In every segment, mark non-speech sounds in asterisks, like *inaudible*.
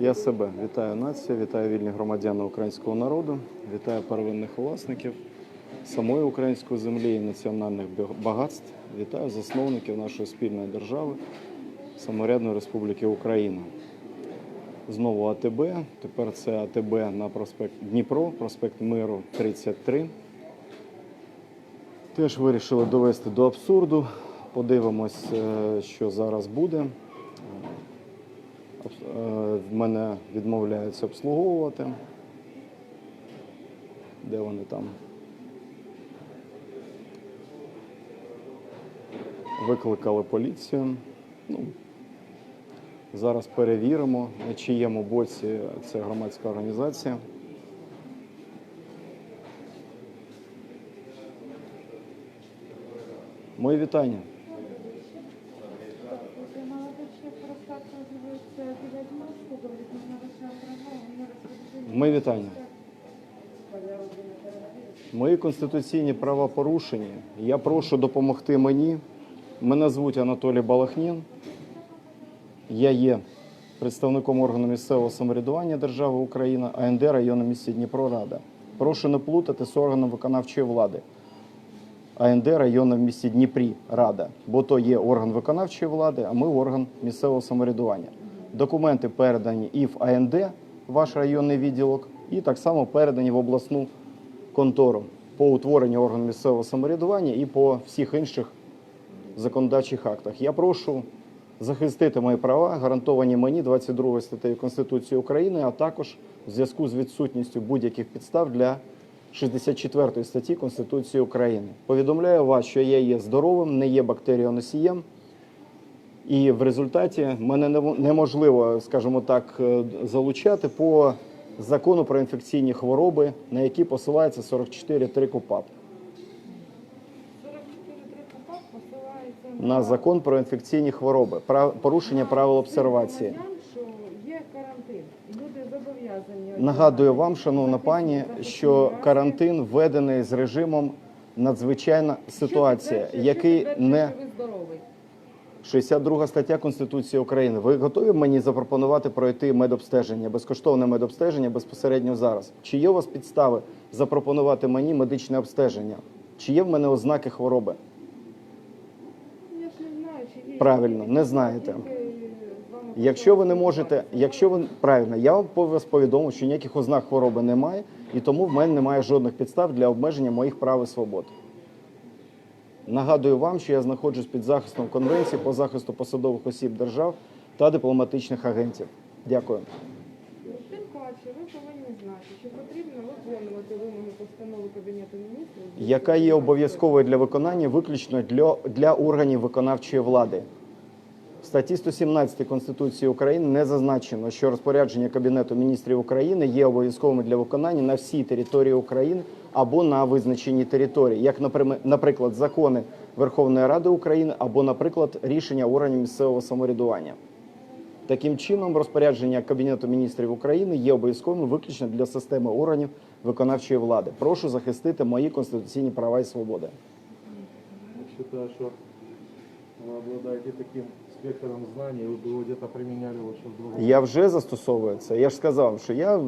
Я себе вітаю націю, вітаю вільні громадяни українського народу, вітаю первинних власників самої української землі і національних багатств. Вітаю засновників нашої спільної держави, саморядної Республіки Україна. Знову АТБ. Тепер це АТБ на проспект Дніпро, проспект Миру 33. Теж вирішили довести до абсурду. Подивимось, е, що зараз буде. Е, В мене відмовляються обслуговувати. Де вони там? Викликали поліцію. Ну, зараз перевіримо, на чиєму боці це громадська організація. Мої вітання. Мої. Мої конституційні права порушені. Я прошу допомогти мені. Мене звуть Анатолій Балахнін. Я є представником органу місцевого самоврядування Держави Україна, АНД району місті Дніпро Рада. Прошу не плутати з органом виконавчої влади. АНД району в місті Дніпрі Рада, бо то є орган виконавчої влади, а ми орган місцевого самоврядування. Документи передані і в АНД, ваш районний відділок, і так само передані в обласну контору по утворенню органу місцевого самоврядування і по всіх інших законодавчих актах. Я прошу захистити мої права, гарантовані мені 22 статтею Конституції України, а також в зв'язку з відсутністю будь-яких підстав для 64 статті Конституції України. Повідомляю вас, що я є здоровим, не є бактеріоносієм. І в результаті мене неможливо, скажімо так, е, залучати по закону про інфекційні хвороби, на які посилається 44.3 КУПАП. 44 КУПАП посилається На закон про інфекційні хвороби, порушення правил обсервації. Нагадую вам, шановна пані, що карантин введений з режимом надзвичайна ситуація, який не ви здоровий. 62 стаття Конституції України. Ви готові мені запропонувати пройти медобстеження, безкоштовне медобстеження безпосередньо зараз? Чи є у вас підстави запропонувати мені медичне обстеження? Чи є в мене ознаки хвороби? Я ж не знаю, чи є. Правильно, не знаєте. Якщо ви не можете, якщо ви правильно, я вам вас повідомив, що ніяких ознак хвороби немає, і тому в мене немає жодних підстав для обмеження моїх прав і свобод. Нагадую вам, що я знаходжусь під захистом Конвенції по захисту посадових осіб держав та дипломатичних агентів. Дякую. Тим паче, ви повинні знати, що потрібно виконувати вимоги постанови Кабінету міністрів. Яка є обов'язковою для виконання виключно для, для органів виконавчої влади. Статті 117 Конституції України не зазначено, що розпорядження Кабінету міністрів України є обов'язковими для виконання на всій території України або на визначеній території, як, наприклад, закони Верховної Ради України або, наприклад, рішення органів місцевого самоврядування. Таким чином, розпорядження Кабінету міністрів України є обов'язковим виключно для системи органів виконавчої влади. Прошу захистити мої конституційні права і свободи. Я считаю, что вы обладаете таким спектром знаний, вы бы его где-то применяли лучше в другом. Я вже застосовую це. Я ж сказав, що я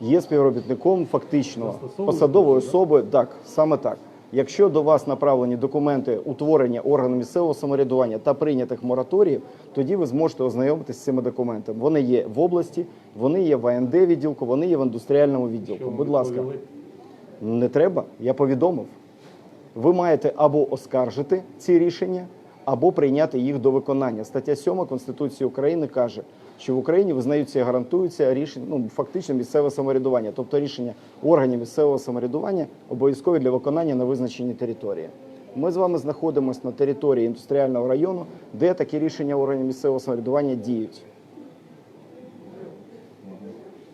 є співробітником фактично посадовою особою. Так, саме так. Якщо до вас направлені документи утворення органу місцевого самоврядування та прийнятих мораторіїв, тоді ви зможете ознайомитися з цими документами. Вони є в області, вони є в АНД відділку, вони є в індустріальному відділку. Що Будь ласка. відповіли? Не треба, я повідомив. Ви маєте або оскаржити ці рішення, або прийняти їх до виконання. Стаття 7 Конституції України каже, що в Україні визнаються і гарантуються рішення, ну фактично місцеве самоврядування, тобто рішення органів місцевого самоврядування обов'язкові для виконання на визначеній території. Ми з вами знаходимося на території індустріального району, де такі рішення органів місцевого самоврядування діють.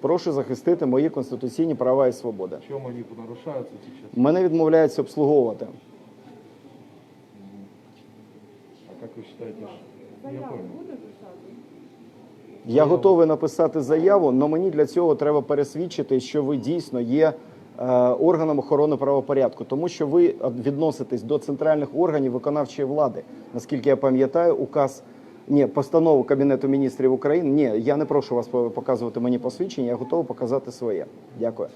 Прошу захистити мої конституційні права і свободи. В чем они нарушаются сейчас? Мене відмовляються обслуговувати. А как вы считаете? ж- Я понял. Я готовий написати заяву, але мені для цього треба пересвідчити, що ви дійсно є е, органом охорони правопорядку, тому що ви відноситесь до центральних органів виконавчої влади. Наскільки я пам'ятаю, указ Ні, постанову Кабінету міністрів України. Ні, я не прошу вас показувати мені посвідчення, я готовий показати своє. Дякую.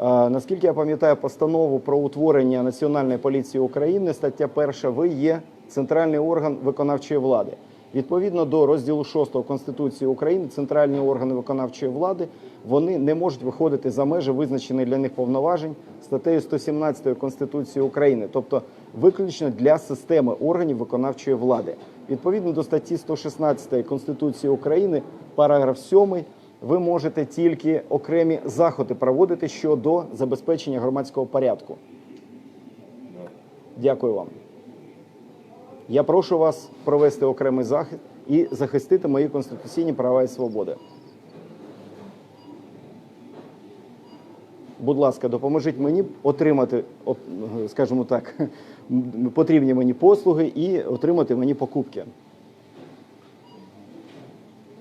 Е, наскільки я пам'ятаю постанову про утворення Національної поліції України, стаття 1, ви є центральний орган виконавчої влади. Відповідно до розділу 6 Конституції України, центральні органи виконавчої влади вони не можуть виходити за межі визначених для них повноважень статтею 117 Конституції України, тобто виключно для системи органів виконавчої влади. Відповідно до статті 116 Конституції України, параграф 7, ви можете тільки окремі заходи проводити щодо забезпечення громадського порядку. Дякую вам. Я прошу вас провести окремий захід і захистити мої конституційні права і свободи. Будь ласка, допоможіть мені отримати, скажімо так, *laughs* потрібні мені послуги і отримати мені покупки.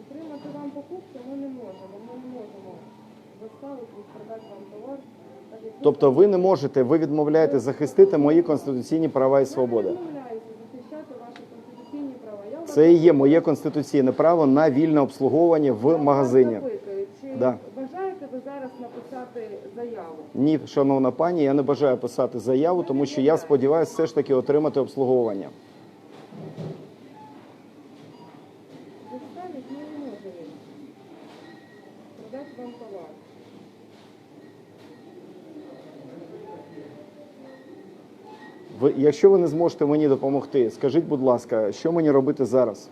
Отримати вам покупки ми не можемо. Ми не можемо доставити і продати вам товар. Тобто ви не можете, ви відмовляєте захистити мої конституційні права і свободи. Я не відмовляюся захищати ваші конституційні права. Я у вас Це і є моє конституційне право на вільне обслуговування в магазині. Чи Да. бажаєте ви зараз написати заяву? Ні, шановна пані, я не бажаю писати заяву, тому що я сподіваюся все ж таки отримати обслуговування. Доставить ми не можемо продати вам товар. Ви, якщо ви не зможете мені допомогти, скажіть, будь ласка, що мені робити зараз?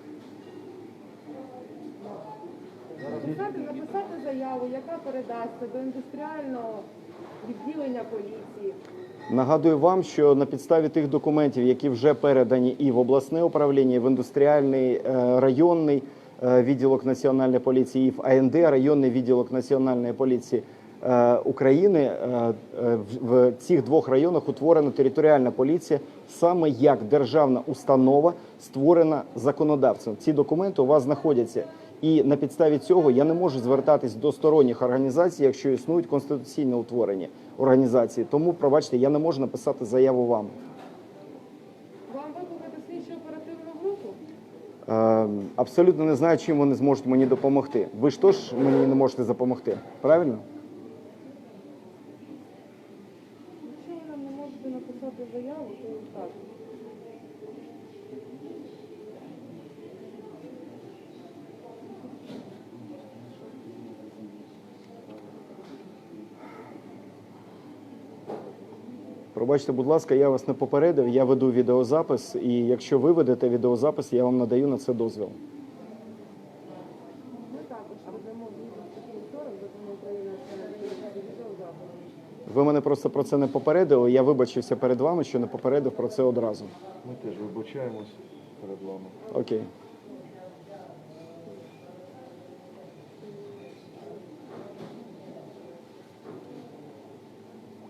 Написати, написати заяву, яка передасться до індустріального відділення поліції. Нагадую вам, що на підставі тих документів, які вже передані і в обласне управління, і в індустріальний е, районний е, відділок національної поліції, і в АНД районний відділок національної поліції України, е, е, в- в цих двох районах утворена територіальна поліція саме як державна установа, створена законодавцем. Ці документи у вас знаходяться. І на підставі цього я не можу звертатись до сторонніх організацій, якщо існують конституційно утворені організації. Тому, пробачте, я не можу написати заяву вам. Вам викликати слідчу оперативну групу? Е, абсолютно не знаю, чим вони зможуть мені допомогти. Ви ж теж мені не можете допомогти, правильно? Якщо ви нам не можете написати заяву, то так. Пробачте, будь ласка, я вас не попередив. Я веду відеозапис, і якщо ви ведете відеозапис, я вам надаю на це дозвіл. Ви мене просто про це не попередили. Я вибачився перед вами, що не попередив про це одразу. Ми теж вибачаємось перед вами. Окей.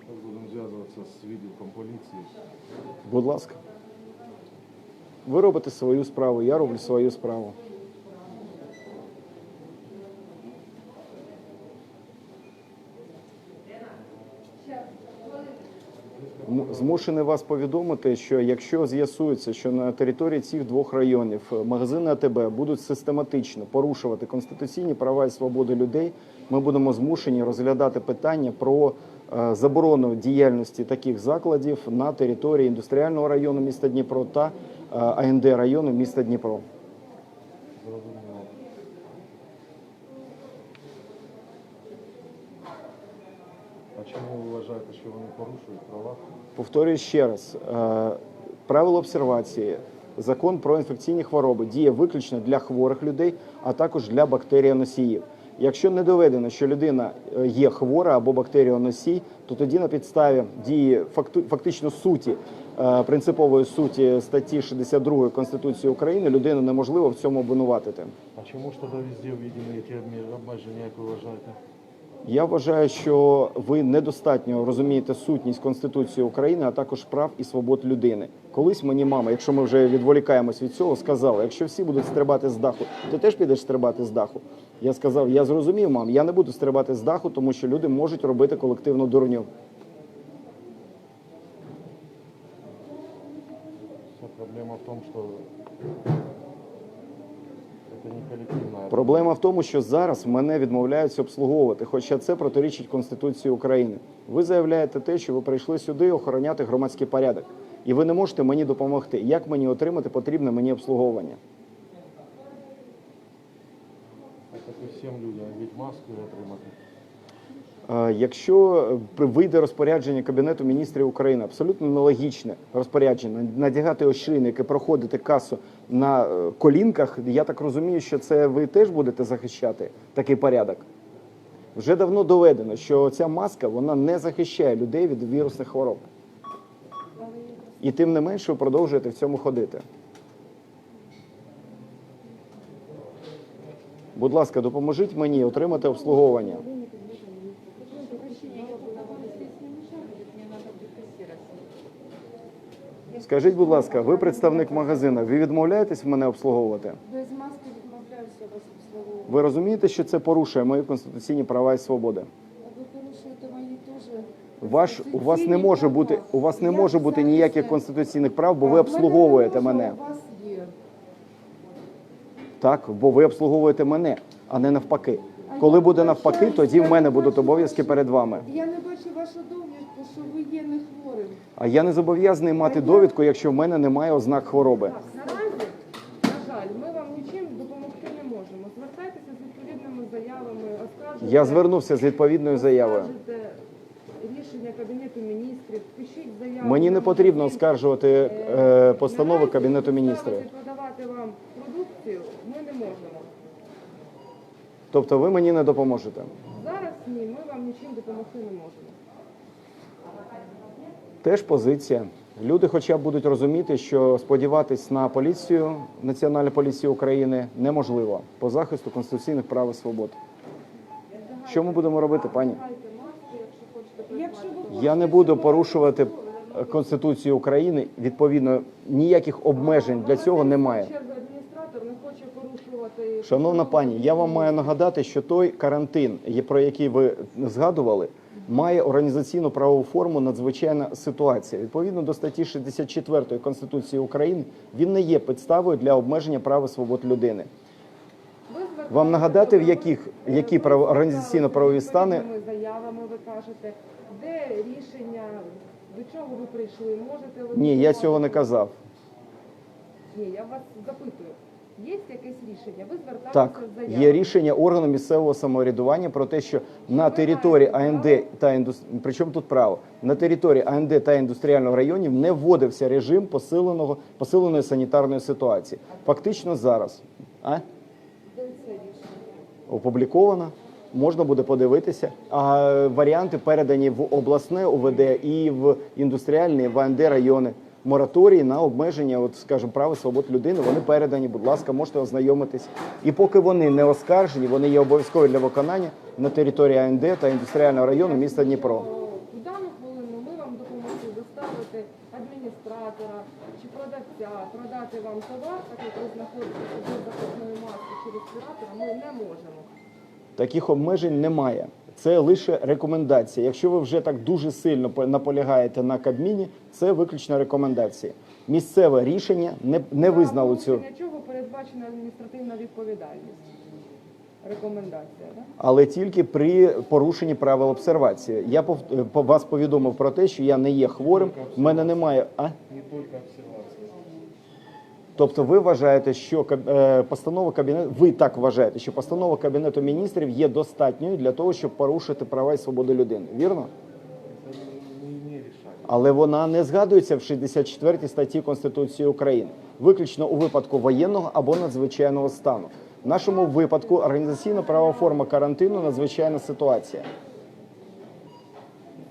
Зараз будемо зв'язуватися з відділком поліції. Будь ласка. Ви робите свою справу, я роблю свою справу. М- Змушений вас повідомити, що якщо з'ясується, що на території цих двох районів е, магазини АТБ будуть систематично порушувати конституційні права і свободи людей, ми будемо змушені розглядати питання про заборону діяльності таких закладів на території індустріального району міста Дніпро та е, АНД району міста Дніпро. А чому ви вважаєте, що вони порушують права? Повторюю ще раз: е, правило обсервації, закон про інфекційні хвороби діє виключно для хворих людей, а також для бактеріоносіїв. Якщо не доведено, що людина е, є хвора або бактеріоносій, то тоді на підставі дії фактично суті е, принципової суті статті 62 Конституції України людину неможливо в цьому обвинуватити. А чому ж тоді везде введені обме- обмеження, як ви вважаєте? Я вважаю, що ви недостатньо розумієте сутність Конституції України, а також прав і свобод людини. Колись мені мама, якщо ми вже відволікаємось від цього, сказала: якщо всі будуть стрибати з даху, ти теж підеш стрибати з даху. Я сказав: я зрозумів, мам, я не буду стрибати з даху, тому що люди можуть робити колективну дурню. Вся проблема в тому, що Проблема в тому, що зараз мене відмовляються обслуговувати, хоча це протирічить Конституції України. Ви заявляєте те, що ви прийшли сюди охороняти громадський порядок, і ви не можете мені допомогти. Як мені отримати потрібне мені обслуговування? Як і всім людям, від маски отримати. Якщо е, вийде розпорядження Кабінету міністрів України, абсолютно нелогічне розпорядження, надягати ошейник проходити касу на е, колінках, я так розумію, що це ви теж будете захищати такий порядок. Вже давно доведено, що ця маска вона не захищає людей від вірусних хвороб. І тим не менше ви продовжуєте в цьому ходити. Будь ласка, допоможіть мені отримати обслуговування. Скажіть, будь ласка, ви представник магазину, ви відмовляєтесь мене обслуговувати? Без маски відмовляюся вас обслуговувати. Ви розумієте, що це порушує мої конституційні права і свободи? Ви порушуєте мої теж. Ваш у вас не може бути у вас не може бути ніяких конституційних прав, бо ви обслуговуєте мене. Так, бо ви обслуговуєте мене, а не навпаки. Коли буде навпаки, тоді в мене будуть обов'язки перед вами. Я не бачу вашу довідку, що ви є не хворим. А я не зобов'язаний мати довідку, якщо в мене немає ознак хвороби. Так, наразі, на жаль, ми вам нічим допомогти не можемо. Звертайтеся з відповідними заявами, оскаржуйте. Я звернувся з відповідною заявою. оскаржуйте рішення Кабінету міністрів, пишіть заяву. Мені не потрібно оскаржувати е, постанови Наразі Кабінету міністрів. ставити, продавати вам продукцію ми не можемо. Тобто ви мені не допоможете. Зараз ні, ми вам нічим допомогти не можемо. Теж позиція. Люди хоча б будуть розуміти, що сподіватись на поліцію, Національну поліцію України неможливо по захисту конституційних прав і свобод. Що ми будемо робити, пані? Я не буду порушувати Конституцію України. Відповідно, ніяких обмежень для цього немає. Шановна пані, я вам маю нагадати, що той карантин, про який ви згадували, має організаційну правову форму надзвичайна ситуація. Відповідно до статті 64 Конституції України, він не є підставою для обмеження прав і свобод людини. Вам нагадати, в яких- які право- організаційно-правові з стани? заявами, ви кажете, де рішення, до чого ви прийшли, можете ви... Ні, я цього не казав. Ні, я вас запитую. Є якесь рішення? Ви зверталися Так, є рішення органу місцевого самоврядування про те, що на території АНД та індус... причому тут право на території АНД та індустріального районів не вводився режим посиленого посиленої санітарної ситуації. Фактично зараз а? Опубліковано. Можна буде подивитися. А варіанти передані в обласне ОВД і в індустріальні в АНД райони. Мораторії на обмеження, от скажімо, прав і свобод людини. Вони передані. Будь ласка, можете ознайомитись. І поки вони не оскаржені, вони є обов'язкові для виконання на території АНД та індустріального району міста Дніпро. У дану хвилину ми вам допоможемо доставити адміністратора чи продавця, продати вам товар, так як ви знаходитеся без захисної маски чи респіратора, ми не можемо. Таких обмежень немає. Це лише рекомендація. Якщо ви вже так дуже сильно по- наполягаєте на Кабміні, це виключно рекомендації. Місцеве рішення не, не визнало цю. Для чого передбачена адміністративна відповідальність? Рекомендація, так? але тільки при порушенні правил обсервації. Я пов- е, вас повідомив про те, що я не є хворим. в мене немає. А Не тільки обсервація. Тобто, ви вважаєте, що е, постанова кабінету, ви так вважаєте, що постанова кабінету міністрів є достатньою для того, щоб порушити права і свободи людини. Вірно? Але вона не згадується в 64 статті Конституції України, виключно у випадку воєнного або надзвичайного стану. В нашому випадку організаційна права форма карантину надзвичайна ситуація.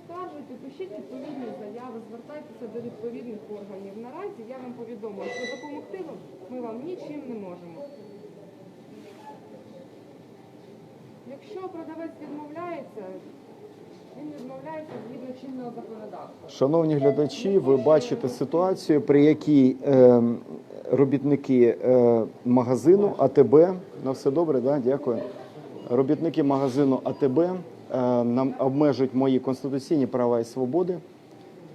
Скаржуйте, пишіть відповідні заяви, звертайтеся до відповідних органів. Наразі я вам повідомила, що допомогти вам ми вам нічим не можемо. Якщо продавець відмовляється, він відмовляється згідно чинного законодавства. Шановні глядачі, ви бачите ситуацію, при якій е, робітники е, магазину АТБ, на все добре, да? дякую. Робітники магазину АТБ е, нам обмежують мої конституційні права і свободи.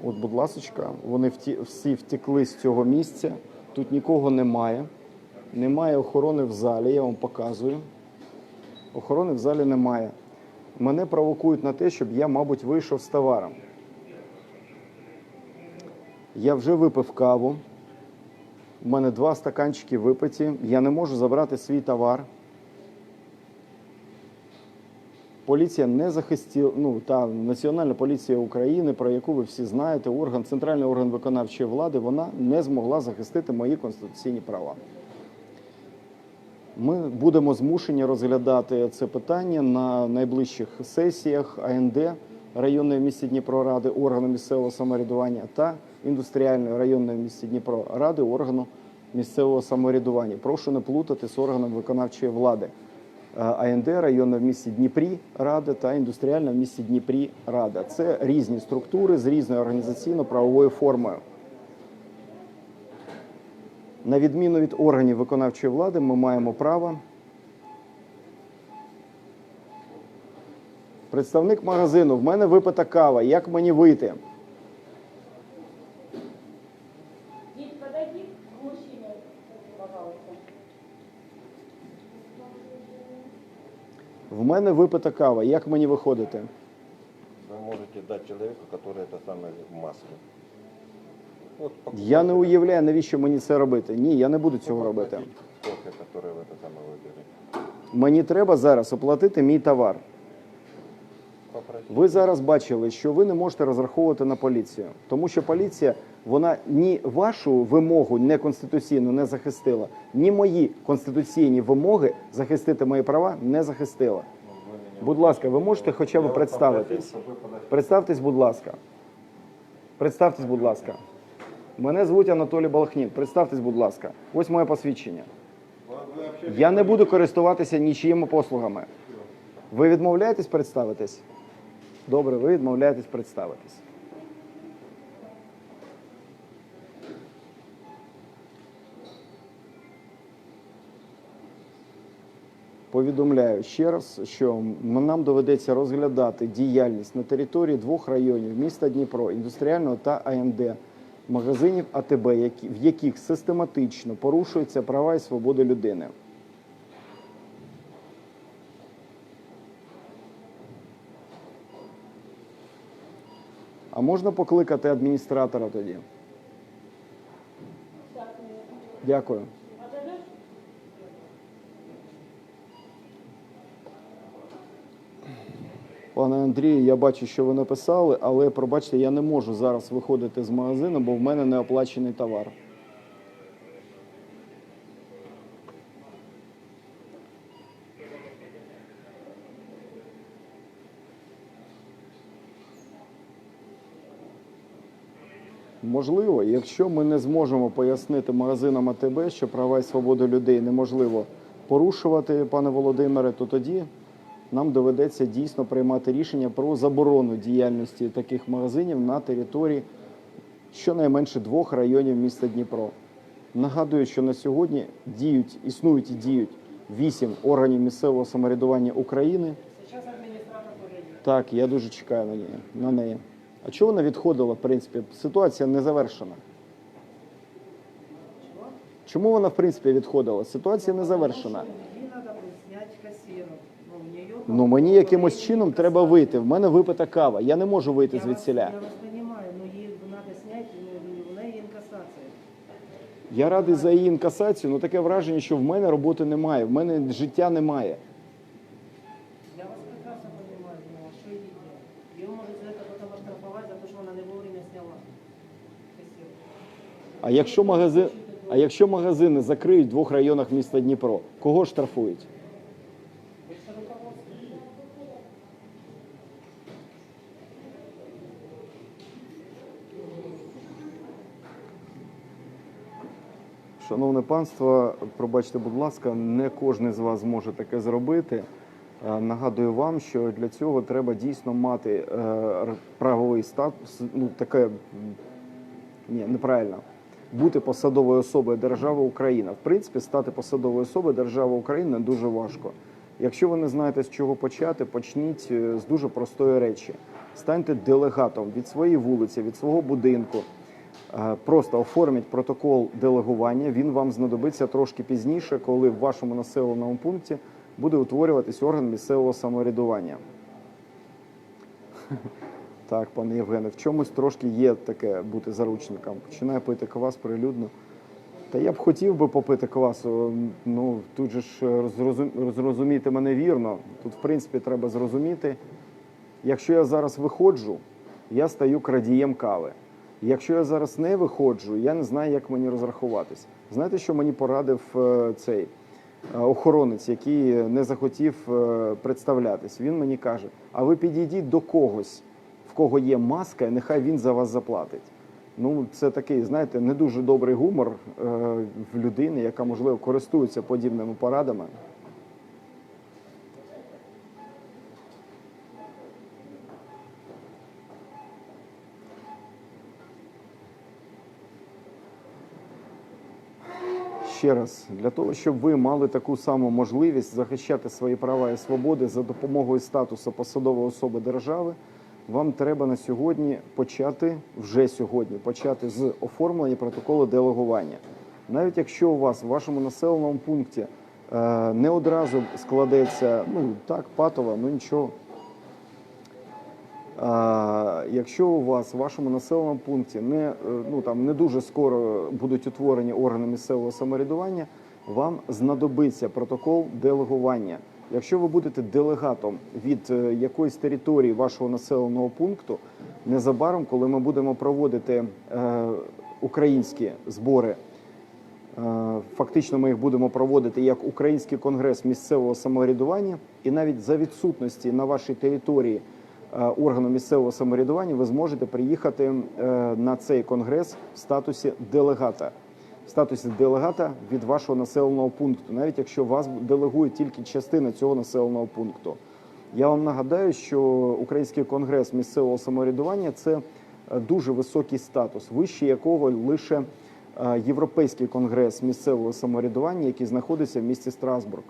От, будь ласочка, вони вті, всі втекли з цього місця. Тут нікого немає. Немає охорони в залі, я вам показую. Охорони в залі немає. Мене провокують на те, щоб я, мабуть, вийшов з товаром. Я вже випив каву. У мене два стаканчики випиті. Я не можу забрати свій товар. Поліція не захистила, ну та Національна поліція України, про яку ви всі знаєте, орган, центральний орган виконавчої влади, вона не змогла захистити мої конституційні права. Ми будемо змушені розглядати це питання на найближчих сесіях АНД районної місті Дніпро ради органу місцевого самоврядування та індустріальної районної місті Дніпро ради органу місцевого самоврядування. Прошу не плутати з органом виконавчої влади. Е, АНД районна в місті Дніпрі Рада та індустріальна в місті Дніпрі Рада. Це різні структури з різною організаційно-правовою формою. На відміну від органів виконавчої влади, ми маємо право. Представник магазину, в мене випита кава. Як мені вийти? Дід, подойди к мужчине, пожалуйста. В мене випита кава. Як мені виходити? Вы можете дать человеку, который это самое в маске. Вот Я не уявляю, навіщо мені це робити. Ні, я не буду цього робити. Кофе, который в это самое выберете. Мені треба зараз оплатити мій товар. Попросите. Ви зараз бачили, що ви не можете розраховувати на поліцію, тому що поліція вона ні вашу вимогу неконституційну не захистила, ні мої конституційні вимоги захистити мої права не захистила. Будь ласка, ви можете хоча б представитись? Представтесь, будь ласка. Представтесь, будь ласка. Мене звуть Анатолій Балахнін. Представтесь, будь ласка. Ось моє посвідчення. Я не буду користуватися нічиїми послугами. Ви відмовляєтесь представитись? Добре, ви відмовляєтесь представитись. Повідомляю ще раз, що нам доведеться розглядати діяльність на території двох районів міста Дніпро, індустріального та АМД, магазинів АТБ, в яких систематично порушуються права і свободи людини. А можна покликати адміністратора тоді? Дякую. Пане Андрію, я бачу, що ви написали, але пробачте, я не можу зараз виходити з магазину, бо в мене не оплачений товар. Можливо, якщо ми не зможемо пояснити магазинам АТБ, що права і свободи людей неможливо порушувати, пане Володимире, то тоді нам доведеться дійсно приймати рішення про заборону діяльності таких магазинів на території щонайменше двох районів міста Дніпро. Нагадую, що на сьогодні діють, існують і діють вісім органів місцевого самоврядування України. Так, я дуже чекаю на неї. На неї. А чого вона відходила, в принципі? Ситуація не завершена. Чому вона, в принципі, відходила? Ситуація не завершена. Ну мені якимось чином треба вийти. В мене випита кава. Я не можу вийти звідсіля. я вас понимаю, но ей надо снять, ну, у неї інкасація. Я радий за її інкасацію, але таке враження, що в мене роботи немає, в мене життя немає. Я вас прекрасно понимаю, ну, а що їй делать? Ее можуть за це потім оштрафувати, за те, що вона не вовремя кассиру. А якщо магазин, а якщо магазини закриють в двох районах міста Дніпро, кого штрафують? Шановне панство, пробачте, будь ласка, не кожен з вас зможе таке зробити. Е, Нагадую вам, що для цього треба дійсно мати е, правовий статус. Ну таке ні, неправильно. Бути посадовою особою держави Україна. В принципі, стати посадовою особою держави Україна дуже важко. Якщо ви не знаєте, з чого почати, почніть е, з дуже простої речі. Станьте делегатом від своєї вулиці, від свого будинку. Е, Просто оформіть протокол делегування. Він вам знадобиться трошки пізніше, коли в вашому населеному пункті буде утворюватись орган місцевого самоврядування. *laughs* Так, пане Євгене, в чомусь трошки є таке бути заручником. Починає пити квас прилюдно. Та я б хотів би попити квасу. Ну тут же ж е, зрозуміти мене вірно. Тут, в принципі, треба зрозуміти. Якщо я зараз виходжу, я стаю крадієм кави. Якщо я зараз не виходжу, я не знаю, як мені розрахуватись. Знаєте, що мені порадив е, цей е, охоронець, який не захотів е, представлятись? Він мені каже: а ви підійдіть до когось, в кого є маска, і нехай він за вас заплатить. Ну, це такий, знаєте, не дуже добрий гумор в людини, яка, можливо, користується подібними порадами. Ще раз, для того, щоб ви мали таку саму можливість захищати свої права і свободи за допомогою статусу посадової особи держави, вам треба на сьогодні почати, вже сьогодні, почати з оформлення протоколу делегування. Навіть якщо у вас в вашому населеному пункті е, не одразу складеться, ну так, патова, ну нічого. Якщо у вас в вашому населеному пункті не, е, ну, там, не дуже скоро будуть утворені органи місцевого самоврядування, вам знадобиться протокол делегування. Якщо ви будете делегатом від е, якоїсь території вашого населеного пункту, незабаром, коли ми будемо проводити е, українські збори Е, Фактично, ми їх будемо проводити як Український конгрес місцевого самоврядування, і навіть за відсутності на вашій території органу місцевого самоврядування ви зможете приїхати е, на цей конгрес в статусі делегата. В статусі делегата від вашого населеного пункту, навіть якщо вас делегує тільки частина цього населеного пункту. Я вам нагадаю, що Український конгрес місцевого самоврядування це е, дуже високий статус, вищий якого лише е, Європейський конгрес місцевого самоврядування, який знаходиться в місті Страсбург.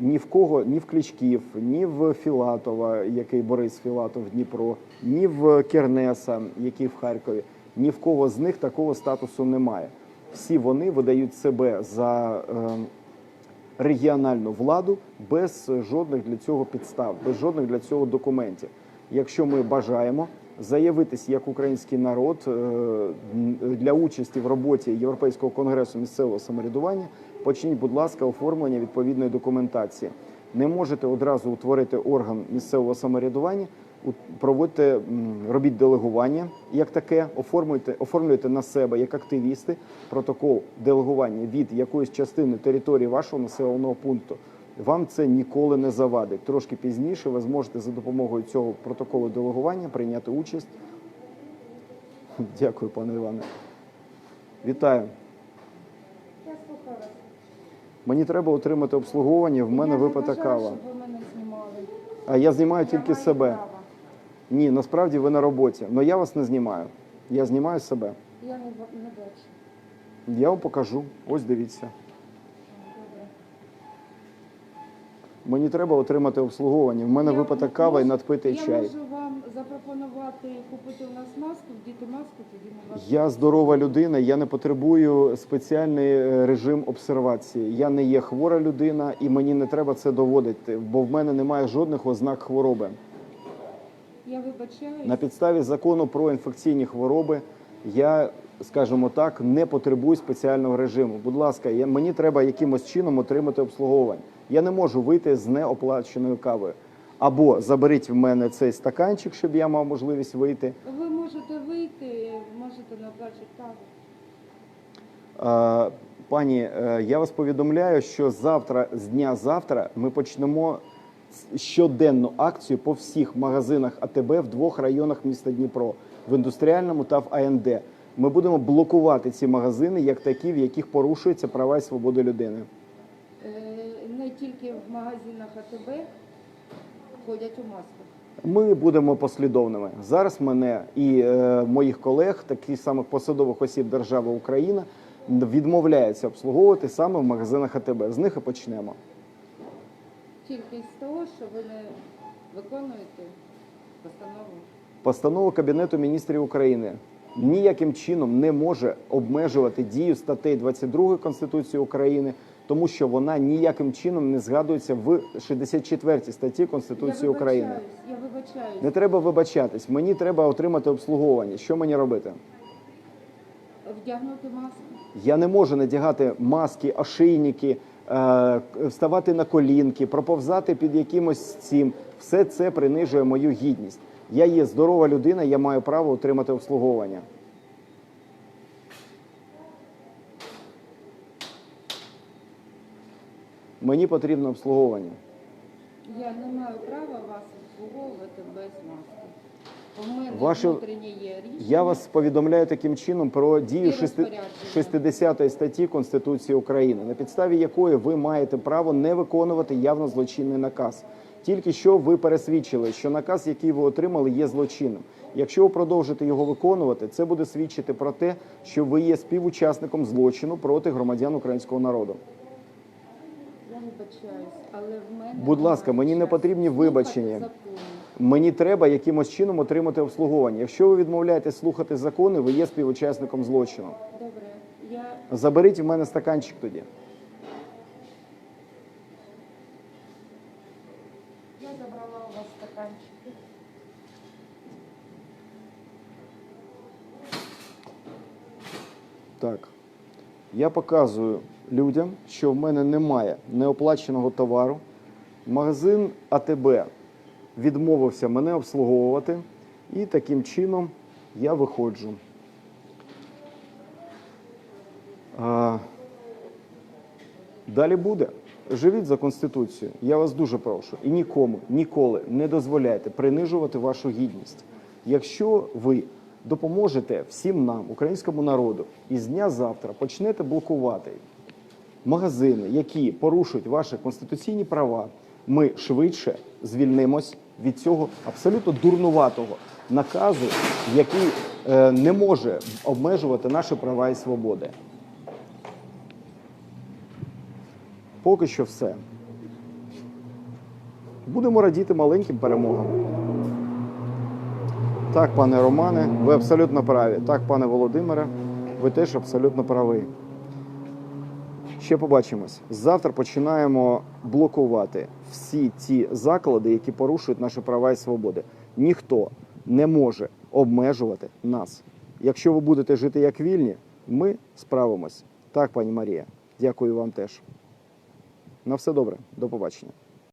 Ні в кого, ні в Кличків, ні в Філатова, який Борис Філатов Дніпро, ні в Кернеса, який в Харкові, ні в кого з них такого статусу немає. Всі вони видають себе за е, регіональну владу без жодних для цього підстав, без жодних для цього документів. Якщо ми бажаємо заявитись як український народ е, для участі в роботі Європейського конгресу місцевого самоврядування, почніть, будь ласка, оформлення відповідної документації. Не можете одразу утворити орган місцевого самоврядування, проводьте, робіть делегування як таке, оформлюйте, оформлюйте на себе як активісти протокол делегування від якоїсь частини території вашого населеного пункту. Вам це ніколи не завадить. Трошки пізніше ви зможете за допомогою цього протоколу делегування прийняти участь. *laughs* Дякую, пане Іване. Вітаю. Я слухаю вас. Мені треба отримати обслуговування. В мене випита кава. ви мене знімали. А я знімаю тільки маю себе. право. Ні, насправді ви на роботі. Але я вас не знімаю. Я знімаю себе. Я не, ба- не бачу. Я вам покажу. Ось дивіться. Добре. Мені треба отримати обслуговування. В мене Я випита можу- кава і надпитий Я чай. можу вам запропонувати купити у нас маску, вдіти маску, тоді ми вас. Я здорова людина, я не потребую спеціальний е, режим обсервації. Я не є хвора людина і мені не треба це доводити, бо в мене немає жодних ознак хвороби. Я вибачаюсь. На підставі закону про інфекційні хвороби я, скажімо так, не потребую спеціального режиму. Будь ласка, я, мені треба якимось чином отримати обслуговування. Я не можу вийти з неоплаченою кавою. Або заберіть в мене цей стаканчик, щоб я мав можливість вийти. Ви можете вийти, можете наплачити каву. Пані, е, я вас повідомляю, що завтра, з дня завтра, ми почнемо щоденну акцію по всіх магазинах АТБ в двох районах міста Дніпро в індустріальному та в АНД. Ми будемо блокувати ці магазини як такі, в яких порушуються права і свободи людини. Е, Не тільки в магазинах АТБ ходять у масках. Ми будемо послідовними. Зараз мене і е, моїх колег, таких самих посадових осіб держави Україна, відмовляються обслуговувати саме в магазинах АТБ. З них і почнемо. Тільки з того, що ви не виконуєте постанову. Постанова Кабінету міністрів України ніяким чином не може обмежувати дію статей 22 Конституції України тому що вона ніяким чином не згадується в 64 статті Конституції я України. Я вибачаюсь. Не треба вибачатись. Мені треба отримати обслуговування. Що мені робити? Вдягнути маску. Я не можу надягати маски, ошейники, е, вставати на колінки, проповзати під якимось цим. Все це принижує мою гідність. Я є здорова людина, я маю право отримати обслуговування. Мені потрібно обслуговування. Я не маю права вас обслуговувати без маски. У мене Ваше- внутрішнє є рішення. Я вас повідомляю таким чином про дію І шести- розпорядження. 60 статті Конституції України, на підставі якої ви маєте право не виконувати явно злочинний наказ. Тільки що ви пересвідчили, що наказ, який ви отримали, є злочинним. Якщо ви продовжите його виконувати, це буде свідчити про те, що ви є співучасником злочину проти громадян українського народу. Я вибачаюсь, але в мене Будь ласка, мені не потрібні вибачення. Мені треба якимось чином отримати обслуговування. Якщо ви відмовляєтесь слухати закони, ви є співучасником злочину. Добре, я Заберіть в мене стаканчик тоді. Я забрала у вас стаканчики. Так. Я показую людям, що в мене немає неоплаченого товару. Магазин АТБ відмовився мене обслуговувати, і таким чином я виходжу. А, далі буде. Живіть за Конституцією. Я вас дуже прошу. І нікому ніколи не дозволяйте принижувати вашу гідність. Якщо ви допоможете всім нам, українському народу, і з дня завтра почнете блокувати магазини, які порушують ваші конституційні права, ми швидше звільнимось від цього абсолютно дурнуватого наказу, який е, не може обмежувати наші права і свободи. Поки що все. Будемо радіти маленьким перемогам. Так, пане Романе, ви абсолютно праві. Так, пане Володимире, ви теж абсолютно правий. Ще побачимось. Завтра починаємо блокувати всі ті заклади, які порушують наші права і свободи. Ніхто не може обмежувати нас. Якщо ви будете жити як вільні, ми справимось. Так, пані Марія. Дякую вам теж. На все добре. До побачення.